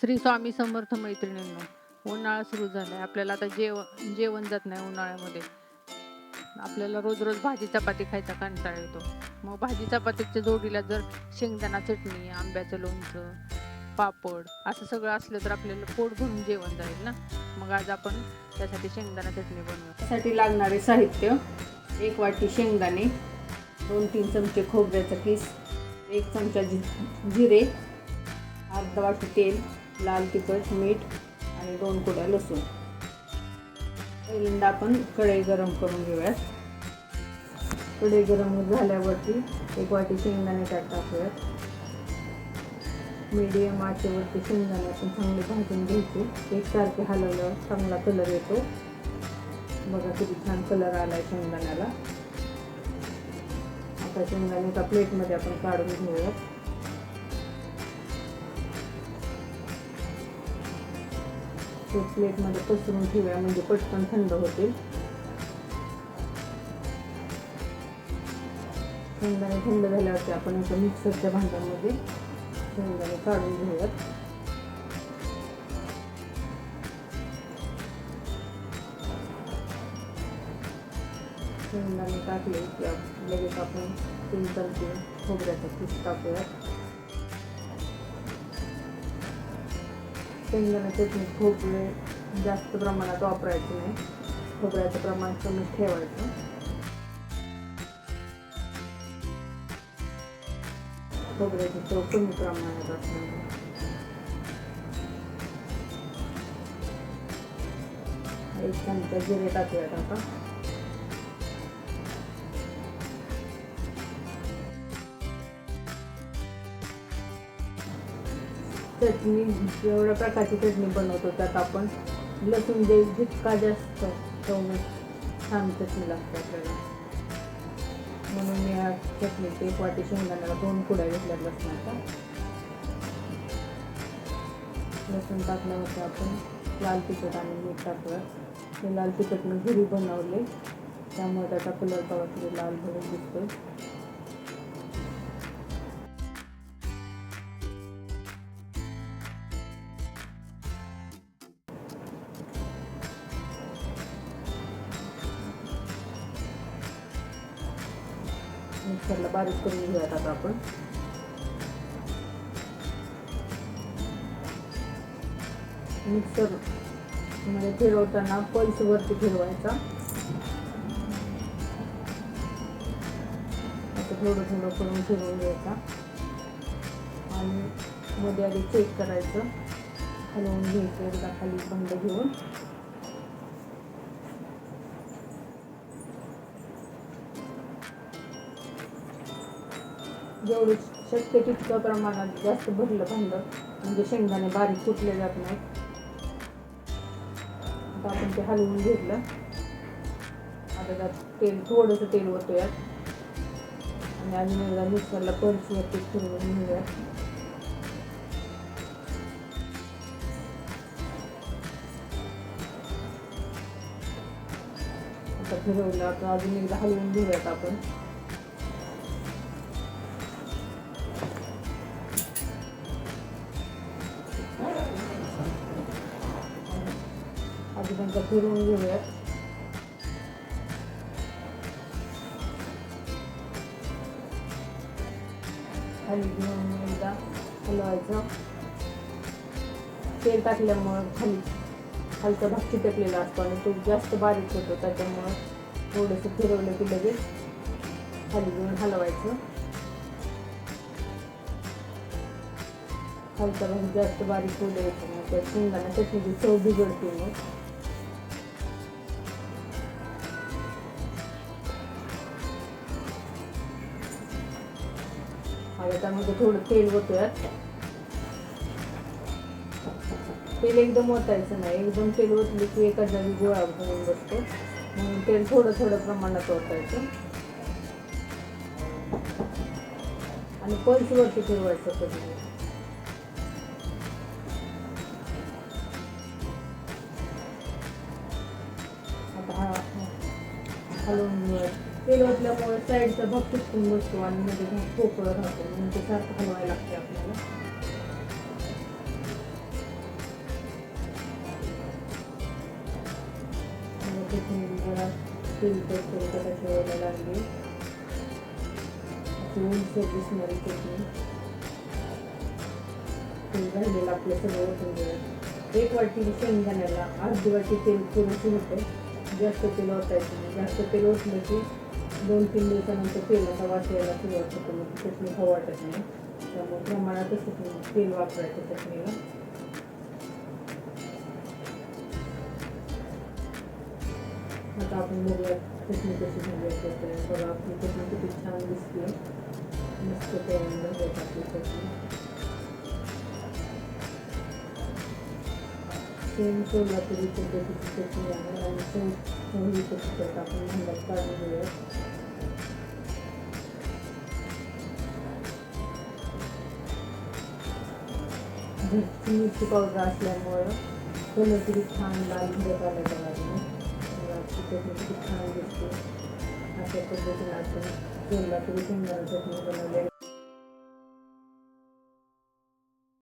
श्री स्वामी समर्थ मैत्रिणींनो उन्हाळा सुरू झालाय. आपल्याला आता जेवण जेवण जात नाही उन्हाळ्यामध्ये. आपल्याला रोज रोज भाजी चपाती खायचा कंटाळा येतो. मग भाजी चपातीच्या जोडीला जर शेंगदाणा चटणी आंब्याचं लोणचं पापड असं सगळं असलं तर आपल्याला पोट भरून जेवण जाईल ना? मग आज आपण त्यासाठी शेंगदाणा चटणी बनवू. त्यासाठी लागणारे साहित्य एक वाटी शेंगदाणे दोन तीन चमचे खोबऱ्याचा किस एक चमचा जि जिरे अर्धा वाटी तेल लाल तिखट मीठ आणि दोन कुड्या लसूण. पहिल्यांदा आपण कढई गरम करून घेऊयात. कढई गरम झाल्यावरती एक वाटी शेंगदाणे त्यात टाकूयात. मीडियम आचेवरती शेंगदाणे आपण चांगले भाजून घ्यायचे. एकसारखे हलवल्यावर चांगला कलर येतो. बघा किती छान कलर आलाय शेंगदाण्याला. आता शेंगदाणे एका प्लेटमध्ये आपण काढून घेऊयात. ते प्लेटमध्ये पसरून ठेवूया म्हणजे पटकन थंड होतील. शेंगदाणे थंड झाल्यावरती आपण एका मिक्सरच्या भांड्यामध्ये शेंगदाणे काढून घेऊयात. शेंगदाणे टाकले की लगेच आपण तीन चमचे खोबऱ्याचा पीस टाकूयात. शेंगदाणा चटणी जास्त प्रमाणात वापरायचे नाही. खोबऱ्याचं प्रमाण कमी ठेवायचं. खोबऱ्याची चव कमी प्रमाणात असणार. एक चमचा जिरे टाकूयात आता. चटणी जेवढ्या प्रकारची चटणी बनवतो त्यात आपण लसूण जे जितका जास्त तेवढं छान चटणी लागते आपल्याला. म्हणून मी या चटणीचे एक वाटी शेंगदाण्याला दोन पुड्या घेतल्या लसणाचा लसूण टाकल्यावरती आपण लाल तिखट आणि मीठ टाकलं. हे लाल तिखट मी घरी बनवले त्यामुळे त्याचा कलर बघा लाल भरून दिसतोय. मिक्सरला बारीक करून घेऊयात आता आपण. मिक्सरमध्ये फिरवताना पल्स वरती फिरवायचा. असं थोडं थोडं करून फिरवून घ्यायचा. आणि मध्ये आधी चेक करायचं. हलवून घ्यायचं एकदा खाली बंद घेऊन. जेवढं शक्य तितक्या प्रमाणात जास्त भरलं भांड म्हणजे शेंगदाणे बारीक कुटले जात नाहीत. आता आपण ते हलवून घेतलं. आता त्यात तेल थोडंसं तेल ओतूयात. आणि अजून एकदा मिक्सरला पल्सवरती फिरवून घेऊयात. आता फिरवलं आता अजून एकदा हलवून घेऊयात आपण. अजून त्यांचा फिरवून घेऊयात. खाली घेऊन एकदा हलवायचं तेल टाकल्यामुळं खाली खालचा भाग चिटकलेला असतो आणि तो जास्त बारीक होतो त्याच्यामुळं थोडंसं फिरवलं की लगेच खाली घेऊन हलवायचं. खालचा भाग जास्त बारीक होऊ द्यायचं मग त्या शेंगदाणा चटणीची चव बिघडते मग. त्यामध्ये थोडं तेल ओतूयात. तेल एकदम ओतायचं नाही. एकदम तेल ओतले की एका जागी गोळा होऊन बसतो. म्हणून तेल थोडं थोडं प्रमाणात ओतायचं. आणि पंचवरती फिरवायचं कधी आता हा हलवून तेल ओतल्यामुळे साईडचा भाग तुटून बसतो आणि म्हणजे भाग पोकळ राहतो. म्हणून ते सारखं हलवायला लागते आपल्याला. तेल पेस्ट करून ठेवायला आपलं सगळं एक वाटी शेंगदाण्याला अर्धी वाटी तेल पुरेसे होतं. जास्त तेल ओतायचं जास्त तेल ओतलं की दोन तीन दिवसानंतर तेलाचा वास यायला सुरुवात होतो मग चटणी खाऊ वाटत नाही. त्यामुळे प्रमाणातच तेल वापरायचं चटणीला. आता आपण बघूया चटणी कशी झाली आहे बघा आपली चटणी किती छान दिसते. मस्त तयार झाली आपली चटणी. सेम सोलापुरी पद्धतीची चटणी आहे आणि सेम पोळी पद्धत आपण भांड्यात काढून घेऊया घरची मिरची पावडर असल्यामुळं कलर किती छान लाल भरत आला त्याला आपली किती छान दिसते अशा पद्धतीने आपण सोलापुरी चटणी बनवलेली